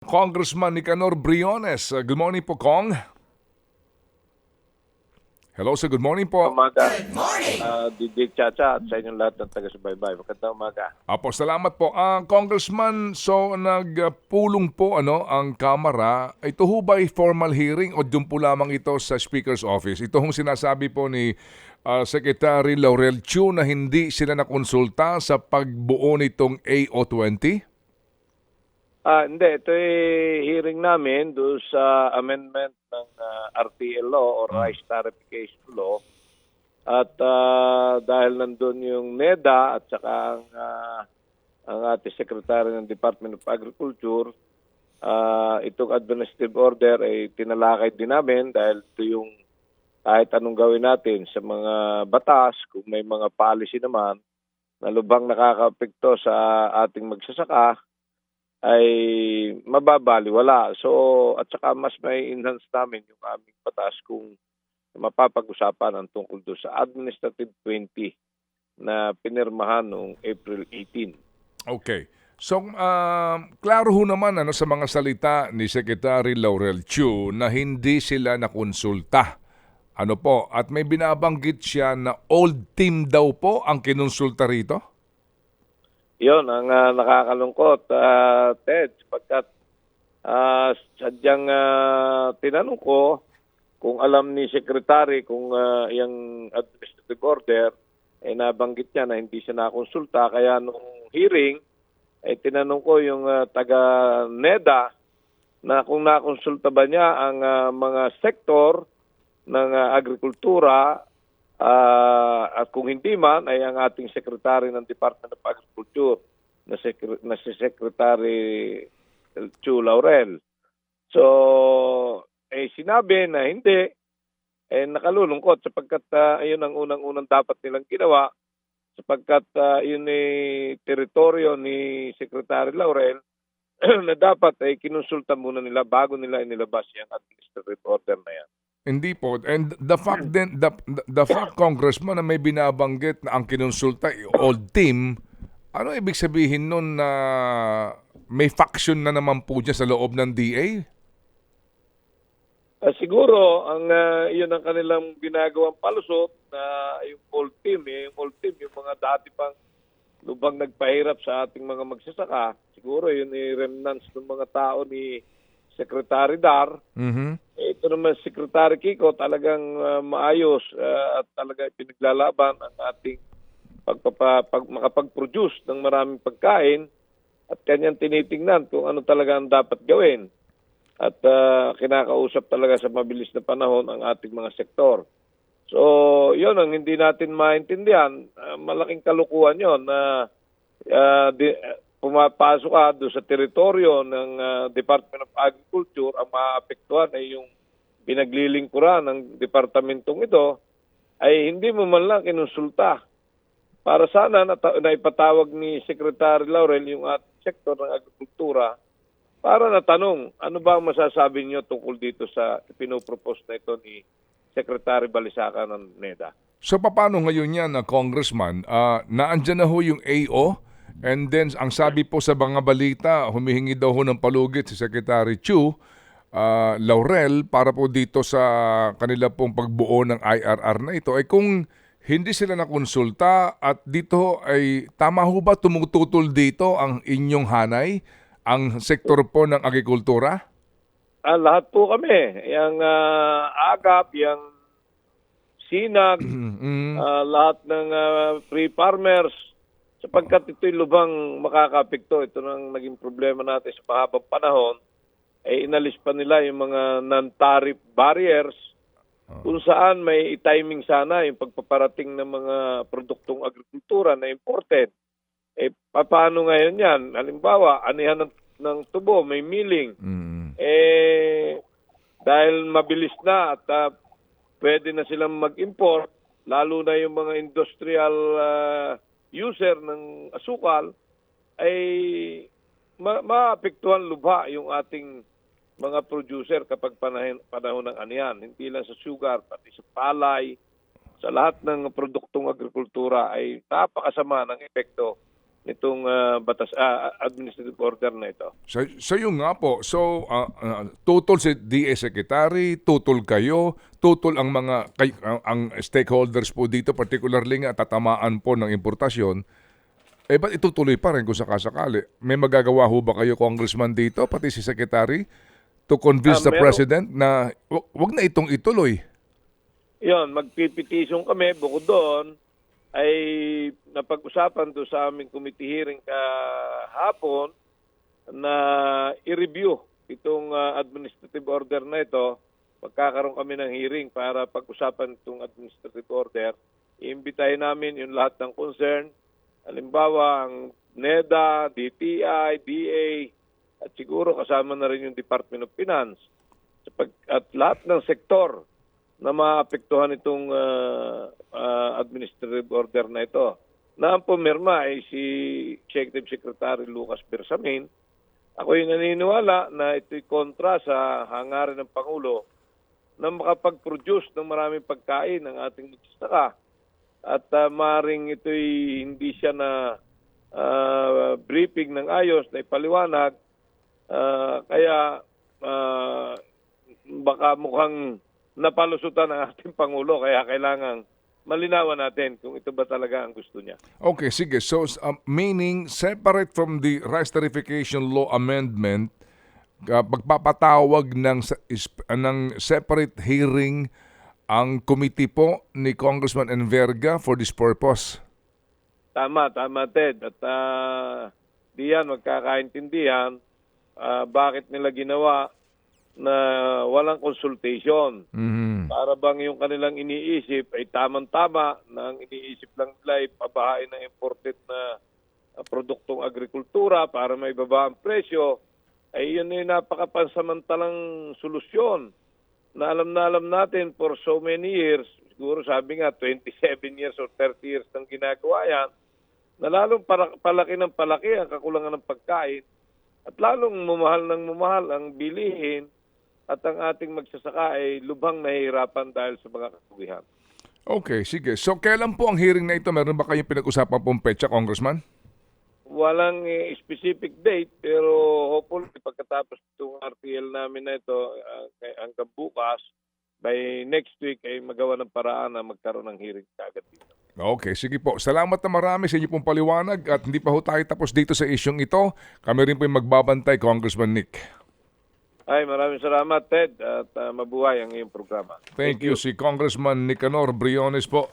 Congressman Nicanor Briones. Uh, Good morning po, Kong. Hello, sir. Good morning po. umaga. Good morning. DJ Chacha at sa inyong lahat ng taga-subaybay. Magandang umaga. Apo, salamat po. Ah, Congressman, so nagpulong po ano ang Kamara. Ito ho ba formal hearing o doon po lamang ito sa Speaker's Office? Ito hong sinasabi po ni ah, Secretary Laurel Chu na hindi sila nakonsulta sa pagbuo nitong AO20? Ah, hindi, ito ay hearing namin doon sa amendment ng ah, RTL law or Rice Tarification Law. At ah, dahil nandun yung NEDA at saka ang, ah, ang ating Secretary ng Department of Agriculture, ah, itong administrative order ay tinalakay din namin dahil ito yung kahit anong gawin natin sa mga batas, kung may mga policy naman na lubhang nakakaapekto sa ating magsasaka, ay mababaliwala. So, at saka mas may enhance namin yung aming batas kung mapapag-usapan ang tungkol doon sa Administrative 20 na pinirmahan noong April 18. Okay. So, um, klaro ho naman ano, sa mga salita ni Secretary Laurel Chu na hindi sila nakonsulta. Ano po? At may binabanggit siya na old team daw po ang kinonsulta rito? Yon ang ah, nakakalungkot, ah, Ted, sapagkat ah, sadyang ah, tinanong ko kung alam ni Secretary kung ah, yung administrative order, eh nabanggit niya na hindi siya nakonsulta. Kaya nung hearing, eh tinanong ko yung ah, taga NEDA na kung nakonsulta ba niya ang ah, mga sektor ng ah, agrikultura Ah, at kung hindi man ay ang ating secretary ng Department of Agriculture na, Secre- na si Secretary Chu Laurel. So, eh sinabi na hindi eh nakalulungkot sapagkat ah, ayun ang unang-unang dapat nilang ginawa sapagkat ah, yun ay teritoryo ni Secretary Laurel na dapat ay kinonsulta muna nila bago nila inilabas yung administrative order na yan. Hindi po. And the fact then, the, the, fact, Congressman, na may binabanggit na ang kinonsulta old team, ano ibig sabihin nun na may faction na naman po dyan sa loob ng DA? Ah, siguro ang ah, iyon ang kanilang ginagawang palusot na yung old team, eh, yung old team, yung mga dati pang lubang nagpahirap sa ating mga magsasaka. Siguro yun ay remnants ng mga tao ni Secretary Dar. Mhm. Eh, Ito naman si Secretary Kiko talagang ah, maayos ah, at talaga pinaglalaban ang ating pagpapa, pag, makapag-produce ng maraming pagkain at kanyang tinitingnan kung ano talaga ang dapat gawin. At ah, kinakausap talaga sa mabilis na panahon ang ating mga sektor. So, yun ang hindi natin maintindihan. Ah, malaking kalukuhan yon na ah, di, pumapasok ka doon sa teritoryo ng ah, Department of Agriculture, ang maapektuhan ay yung pinaglilingkuran ng departamentong ito, ay hindi mo man lang kinonsulta. Para sana na, na ipatawag ni Secretary Laurel yung ating sektor ng agrikultura para natanong, ano ba ang masasabi niyo tungkol dito sa pinopropose na ito ni Secretary Balisaca ng NEDA? So paano ngayon yan, na Congressman? Ah, naandyan na ho yung AO and then ang sabi po sa mga balita, humihingi daw ho ng palugit si Secretary Chu ah, Laurel para po dito sa kanila pong pagbuo ng IRR na ito. Ay kung hindi sila nakonsulta at dito ay tama ho ba tumututol dito ang inyong hanay, ang sektor po ng agrikultura? Ah, lahat po kami. Yung ah, agap, yung sinag, Mm, ah, lahat ng ah, free farmers, sapagkat ito'y lubang makakapekto. Ito nang naging problema natin sa mahabang panahon, ay inalis pa nila yung mga non-tariff barriers kung saan may timing sana yung pagpaparating ng mga produktong agrikultura na imported. Eh, paano ngayon yan? Halimbawa, anihan ng, ng tubo, may milling. mm. Eh, dahil mabilis na at ah, pwede na silang mag-import, lalo na yung mga industrial ah, user ng asukal, ay ma- maapektuhan lubha yung ating mga producer kapag panahon, panahon ng anihan. Hindi lang sa sugar, pati sa palay, sa lahat ng produktong agrikultura ay napakasama ng epekto nitong ah, batas ah, administrative order na ito. Sa, sa'yo nga po, so ah, ah, tutol si DA Secretary, tutol kayo, tutol ang mga kay, ang, ang stakeholders po dito, particularly nga tatamaan po ng importasyon, eh ba't itutuloy pa rin kung sakasakali? May magagawa ho ba kayo, Congressman, dito, pati si Secretary, to convince Ah, the meron. President na wag, na itong ituloy? Yon, magpipitisyon kami bukod doon ay napag-usapan do sa aming committee hearing kahapon na i-review itong ah, administrative order na ito. Magkakaroon kami ng hearing para pag-usapan itong administrative order. Iimbitahin namin yung lahat ng concern. Halimbawa, ang NEDA, DTI, DA, at siguro kasama na rin yung Department of Finance. At lahat ng sektor na maapektuhan itong ah, ah, administrative order na ito. Na ang pumirma ay si Executive Secretary Lucas Bersamin. Ako yung naniniwala na ito'y kontra sa hangarin ng Pangulo na makapag-produce ng maraming pagkain ng ating magsasaka. At uh, maring ito'y hindi siya na ah, briefing ng ayos na ipaliwanag. Ah, kaya ah, baka mukhang napalusutan ang ating Pangulo kaya kailangan malinawan natin kung ito ba talaga ang gusto niya. Okay, sige. So, um, meaning, separate from the Rice Tarification Law Amendment, uh, pagpapatawag ng, uh, ng separate hearing ang committee po ni Congressman Enverga for this purpose. Tama, tama Ted. At ah, di yan magkakaintindihan ah, bakit nila ginawa na walang consultation. Mhm. Para bang yung kanilang iniisip ay tamang-tama na ang iniisip lang nila ay pabahain ng imported na ah, produktong agrikultura para may baba ang presyo, ay yun ay napakapansamantalang solusyon na alam na alam natin for so many years, siguro sabi nga 27 years or 30 years nang ginagawa yan, na lalong palaki ng palaki ang kakulangan ng pagkain at lalong mumahal ng mumahal ang bilihin at ang ating magsasaka ay lubhang nahihirapan dahil sa mga kakulihan. Okay, sige. So, kailan po ang hearing na ito? Meron ba kayong pinag-usapan pong petsa, Congressman? Walang eh, specific date pero hopefully pagkatapos itong RTL namin na ito ah, hanggang bukas, by next week ay magawa ng paraan na magkaroon ng hearing kagad dito. Okay, sige po. Salamat na marami sa inyo pong paliwanag at hindi pa ho tayo tapos dito sa isyong ito. Kami rin po yung magbabantay, Congressman Nick. Ay, maraming salamat Ted at ah, mabuhay ang iyong programa. Thank, you. Si Congressman Nicanor Briones po.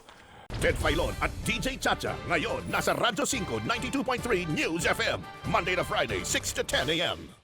Ted Filon at DJ Chacha. Ngayon, nasa Radyo 5, 92.3 News FM. Monday to Friday, 6 to 10 a.m.